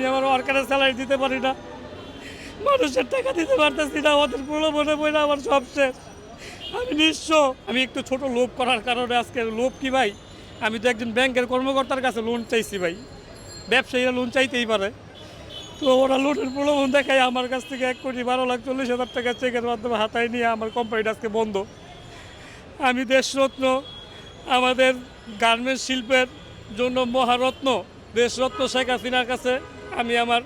আমি আমার ওয়ার্কারের স্যালারি দিতে পারি না। মানুষের টাকা দিতে পারতেছি না, ওদের মনে পড়ে আমার সব শেষ। আমি নিঃস্ব। আমি একটু ছোট লোভ করার কারণে আজকে লোভ কি ভাই? আমি তো একজন ব্যাংকের কর্মকর্তার কাছে লোন চাইছি ভাই। ব্যবসায়ীরা লোন চাইতেই পারে। তো ওরা লোনের প্রলোভন দেখায়, আমার কাছ থেকে এক কোটি বারো লাখ চল্লিশ হাজার টাকা চেকের মাধ্যমে হাতায় নিয়ে আমার কোম্পানিটা আজকে বন্ধ। আমি দেশরত্ন, আমাদের গার্মেন্টস শিল্পের জন্য মহারত্ন, দেশরত্ন শেখ হাসিনার কাছে আমি আমার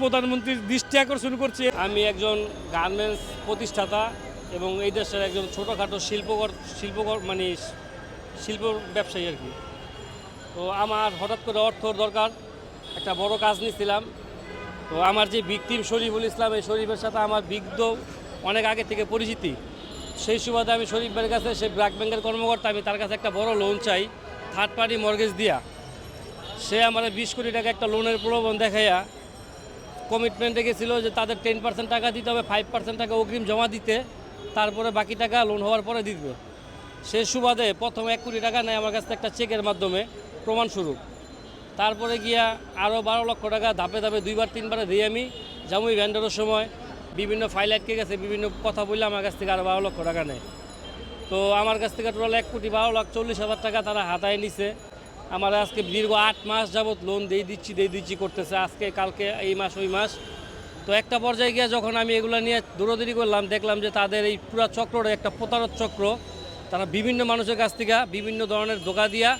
প্রধানমন্ত্রীর দৃষ্টি আকর্ষণ করছি। আমি একজন গার্মেন্টস প্রতিষ্ঠাতা এবং এই দেশের একজন ছোটোখাটো শিল্পকর শিল্পকর মানে শিল্প ব্যবসায়ী আর কি। তো আমার হঠাৎ করে অর্থর দরকার, একটা বড় কাজ নিয়েছিলাম তো আমার যে ভিকটিম শরীফুল ইসলাম, এই শরীফের সাথে আমার বিগ্ধ অনেক আগে থেকে পরিচিতি। সেই সুবাদে আমি শরীফ ভাইয়ের কাছে, সে ব্র্যাক ব্যাংকের কর্মকর্তা, আমি তার কাছে একটা বড় লোন চাই থার্ড পার্টি মর্গেজ দিয়া। সে আমার বিশ কোটি টাকা একটা লোনের প্রলোভন দেখাইয়া কমিটমেন্টে গেছিল যে তাদের টেন পার্সেন্ট টাকা দিতে হবে ফাইভ পার্সেন্ট টাকা অগ্রিম জমা দিতে, তারপরে বাকি টাকা লোন হওয়ার পরে দিবে সে সুবাদে প্রথম এক কোটি টাকা নেয় আমার কাছ থেকে একটা চেকের মাধ্যমে, প্রমাণ প্রমাণস্বরূপ তারপরে গিয়া আরও বারো লক্ষ টাকা ধাপে ধাপে দুইবার, তিনবারে দিয়ে আমি। জামুই ভ্যান্ডারের সময়। বিভিন্ন ফাইল আটকে গেছে, বিভিন্ন কথা বললে আমার কাছ থেকে আরও বারো লক্ষ টাকা নেয়। তো আমার কাছ থেকে টোটাল এক কোটি বারো লাখ চল্লিশ হাজার টাকা তারা হাতায় নিছে। আমার আজকে দীর্ঘ আট মাস যাবৎ লোন দিয়ে দিচ্ছি দিয়ে দিচ্ছি করতেছে। আজকে, কালকে, এই মাস, ওই মাস। তো একটা পর্যায়ে গিয়ে যখন আমি এগুলো নিয়ে দৌড়দৌড়ি করলাম, দেখলাম যে তাদের এই পুরো চক্রটা একটা প্রতারক চক্র। তারা বিভিন্ন মানুষের কাছ থেকে বিভিন্ন ধরনের ধোকা দিয়া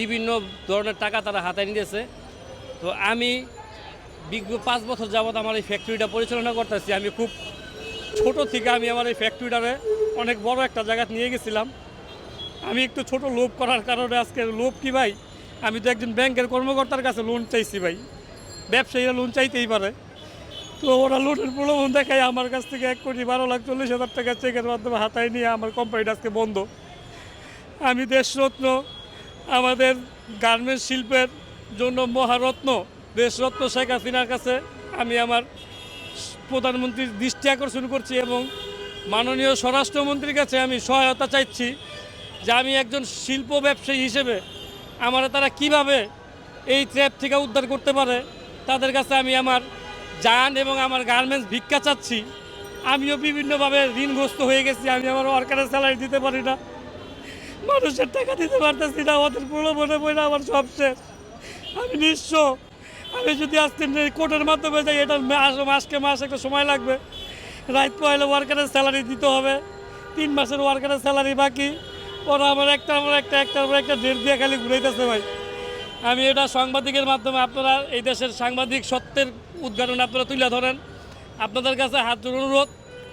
বিভিন্ন ধরনের টাকা তারা হাতায় নিতেছে। তো আমি বিজ্ঞ পাঁচ বছর যাবৎ আমার এই ফ্যাক্টরিটা পরিচালনা করতেছি। আমি খুব ছোট থেকে আমি আমার এই ফ্যাক্টরিটারে অনেক বড় একটা জায়গা নিয়ে গেছিলাম। আমি একটু ছোট লোভ করার কারণে আজকে লোভ কি ভাই? আমি তো একজন ব্যাংকের কর্মকর্তার কাছে লোন চাইছি ভাই। ব্যবসায়ীরা লোন চাইতেই পারে। তো ওরা লোনের প্রলোভন দেখায় আমার কাছ থেকে এক কোটি বারো লাখ চল্লিশ হাজার টাকা চেকের মাধ্যমে হাতায় নিয়ে আমার কোম্পানিটা আজকে বন্ধ। আমি দেশরত্ন, আমাদের গার্মেন্টস শিল্পের জন্য মহারত্ন দেশরত্ন শেখ হাসিনার কাছে আমি আমার প্রধানমন্ত্রীর দৃষ্টি আকর্ষণ করছি এবং মাননীয় স্বরাষ্ট্রমন্ত্রীর কাছে আমি সহায়তা চাইছি যে আমি একজন শিল্প ব্যবসায়ী হিসেবে আমার তারা কীভাবে এই ট্র্যাপ থেকে উদ্ধার করতে পারে, তাদের কাছে আমি আমার যান এবং আমার গার্মেন্টস ভিক্ষা চাচ্ছি। আমিও বিভিন্নভাবে ঋণগ্রস্ত হয়ে গেছি, আমি আমার ওয়ার্কারের স্যালারি দিতে পারি না। মানুষের টাকা দিতে পারতেছি না ওদের পুরো মনে পড়ে আমার সব শেষ। আমি নিঃস্ব। আমি যদি আজকে কোর্টের মাধ্যমে যাই, এটা মাসকে মাস একটা সময় লাগবে। রাত পয়লা ওয়ার্কারের স্যালারি দিতে হবে, তিন মাসের ওয়ার্কারের স্যালারি বাকি। ওরা আমার একটা আমার একটা একটার পর একটা ডেট দিয়ে খালি ঘুরাইতেছে ভাই। আমি এটা সাংবাদিকের মাধ্যমে আপনারা এই দেশের সাংবাদিক সত্যের উদ্ঘাটন আপনারা তুলে ধরেন। আপনাদের কাছে হাত অনুরোধ,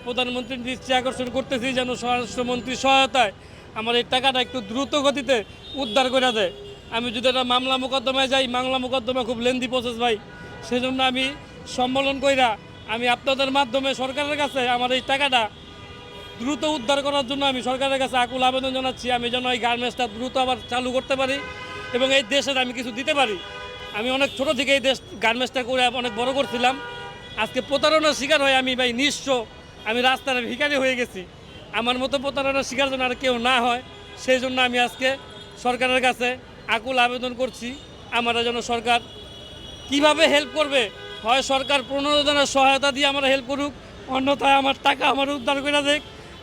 প্রধানমন্ত্রীর দৃষ্টি আকর্ষণ করতেছি যেন স্বরাষ্ট্রমন্ত্রীর সহায়তায় আমার এই টাকাটা একটু দ্রুত গতিতে উদ্ধার করে দেয়। আমি যদি একটা মামলা মোকদ্দমায় যাই, মামলা মোকদ্দমা খুব লেন্দি প্রসেস ভাই। সেজন্য আমি সম্মেলন কইরা আমি আপনাদের মাধ্যমে সরকারের কাছে আমার এই টাকাটা দ্রুত উদ্ধার করার জন্য আমি সরকারের কাছে আকুল আবেদন জানাচ্ছি। আমি যেন এই গার্মেন্টসটা দ্রুত আবার চালু করতে পারি এবং এই দেশের আমি কিছু দিতে পারি। আমি অনেক ছোট থেকে এই দেশ গার্মেন্টসটা করে অনেক বড় করছিলাম। আজকে প্রতারণার শিকার হয়ে আমি ভাই নিঃস্ব। আমি রাস্তার ভিখারি হয়ে গেছি। আমার মতো প্রতারণার শিকার যেন আর কেউ না হয়, সেই জন্য আমি আজকে সরকারের কাছে আকুল আবেদন করছি। আমরা যেন সরকার কীভাবে হেল্প করবে? হয় সরকার প্রণোদনের সহায়তা দিয়ে আমরা হেল্প করুক, অন্যথায় আমার টাকা আমার উদ্ধার করে দেখ।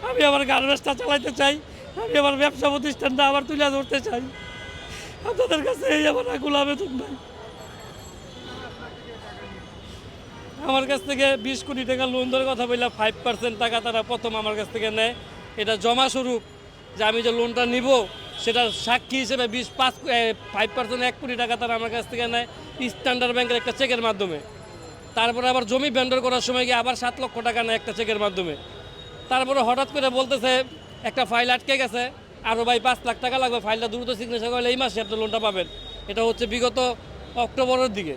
আমি আমার গার্মেন্টসটা চালাইতে চাই, আমি আমার ব্যবসা প্রতিষ্ঠানটা আবার তুলে ধরতে চাই। আপনাদের কাছে এই আমার আকুল আবেদন নাই আমার কাছ থেকে বিশ কোটি টাকা লোন ধরে কথা বললাম ফাইভ পার্সেন্ট টাকা তারা প্রথম আমার কাছ থেকে নেয়। এটা জমা স্বরূপ যে আমি যে লোনটা নিব সেটা সাক্ষী হিসেবে বিশ, পাঁচ ফাইভ পার্সেন্ট এক কোটি টাকা তারা আমার কাছ থেকে নেয় স্ট্যান্ডার্ড ব্যাংকের একটা চেকের মাধ্যমে। তারপরে আবার জমি ভেন্ডর করার সময় গিয়ে আবার সাত লক্ষ টাকা নেয় একটা চেকের মাধ্যমে। তারপরে হঠাৎ করে বলতেছে, একটা ফাইল আটকে গেছে আরও ভাই পাঁচ লাখ টাকা লাগবে ফাইলটা দ্রুত সিগনেচার করলে এই মাসে আপনি লোনটা পাবেন। এটা হচ্ছে বিগত অক্টোবরের দিকে।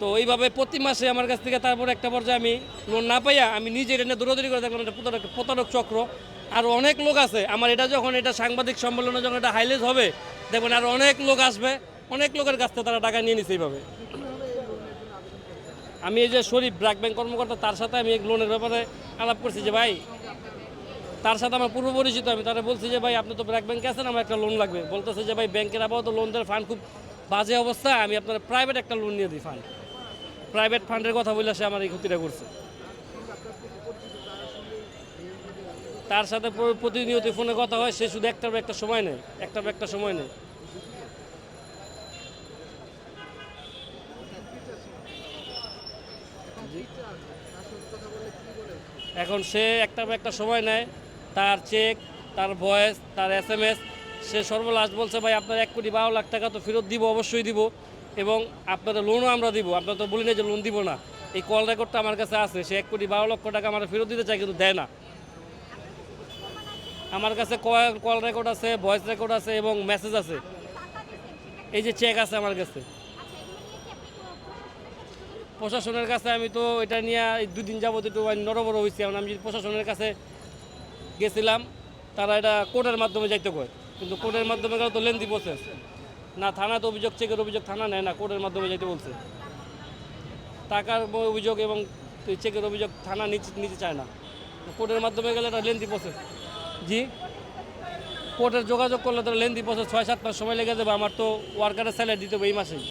তো এইভাবে প্রতি মাসে আমার কাছ থেকে তারপর একটা পর্যায়ে আমি লোন না পাইয়া আমি নিজে এটা নিয়ে দৌড়াদৌড়ি করে দেখলাম, এটা প্রতারক প্রতারক চক্র। আর অনেক লোক আছে, আমার এটা যখন এটা সাংবাদিক সম্মেলনে যখন এটা হাইলাইট হবে, দেখবেন আর অনেক লোক আসবে, অনেক লোকের কাছ থেকে তারা টাকা নিয়ে নিছে এইভাবে। আমি এই যে শরীফ ব্র্যাক ব্যাংক কর্মকর্তা, তার সাথে আমি লোনের ব্যাপারে আলাপ করছি যে, ভাই তার সাথে আমার পূর্ব পরিচিত আমি, তারা বলছি যে, ভাই, আপনি তো ব্র্যাক ব্যাংকে আছেন, আমার একটা লোন লাগবে। বলতেছে যে, ভাই, ব্যাংকের আপাতত লোন দেওয়ার ফান্ড খুব বাজে অবস্থা, আমি আপনার প্রাইভেট একটা লোন নিয়ে দিই ফান্ড প্রাইভেট ফান্ডের কথা বলে সে আমার এই ক্ষতিটা করছে। তার সাথে প্রতিনিয়ত ফোনে কথা হয়, সে শুধু একটার একটা সময় নেয়, একটার একটা সময় নেয়। এখন সে একটার একটা সময় নেয় তার চেক তার ভয়েস তার এস এম এস সে সর্বলাস্ট বলছে, ভাই, আপনার এক কোটি বারো লাখ টাকা তো ফেরত দিব, অবশ্যই দিব। এবং আপনাদের লোনও আমরা দিব। আপনার তো বলি না যে লোন দিব না। এই কল রেকর্ডটা আমার কাছে আছে। সে এক কোটি বারো লক্ষ টাকা আমার ফেরত দিতে চায়, কিন্তু দেয় না। আমার কাছে কল রেকর্ড আছে ভয়েস রেকর্ড আছে এবং মেসেজ আছে। এই যে চেক আছে আমার কাছে। প্রশাসনের কাছে আমি তো এটা নিয়ে দুদিন যাবত একটু নরবর হয়েছি। আমি যদি প্রশাসনের কাছে গেছিলাম, তারা এটা কোর্টের মাধ্যমে যাইতে কয়। কিন্তু কোর্টের মাধ্যমে গেলে তো লেন্দি প্রসেস না, থানাতে অভিযোগ চেকের অভিযোগ থানা নেয় না, কোর্টের মাধ্যমে যাইতে বলছে। টাকার অভিযোগ এবং চেকের অভিযোগ থানা নিচে নিতে চায় না। কোর্টের মাধ্যমে গেলে এটা লেন্দি প্রসেস জি? কোর্টের যোগাযোগ করলে তো লেন্দি প্রসেস ছয় সাত মাস সময় লেগে যাবে, আমার তো ওয়ার্কারের স্যালারি দিতে হবে এই মাসেই।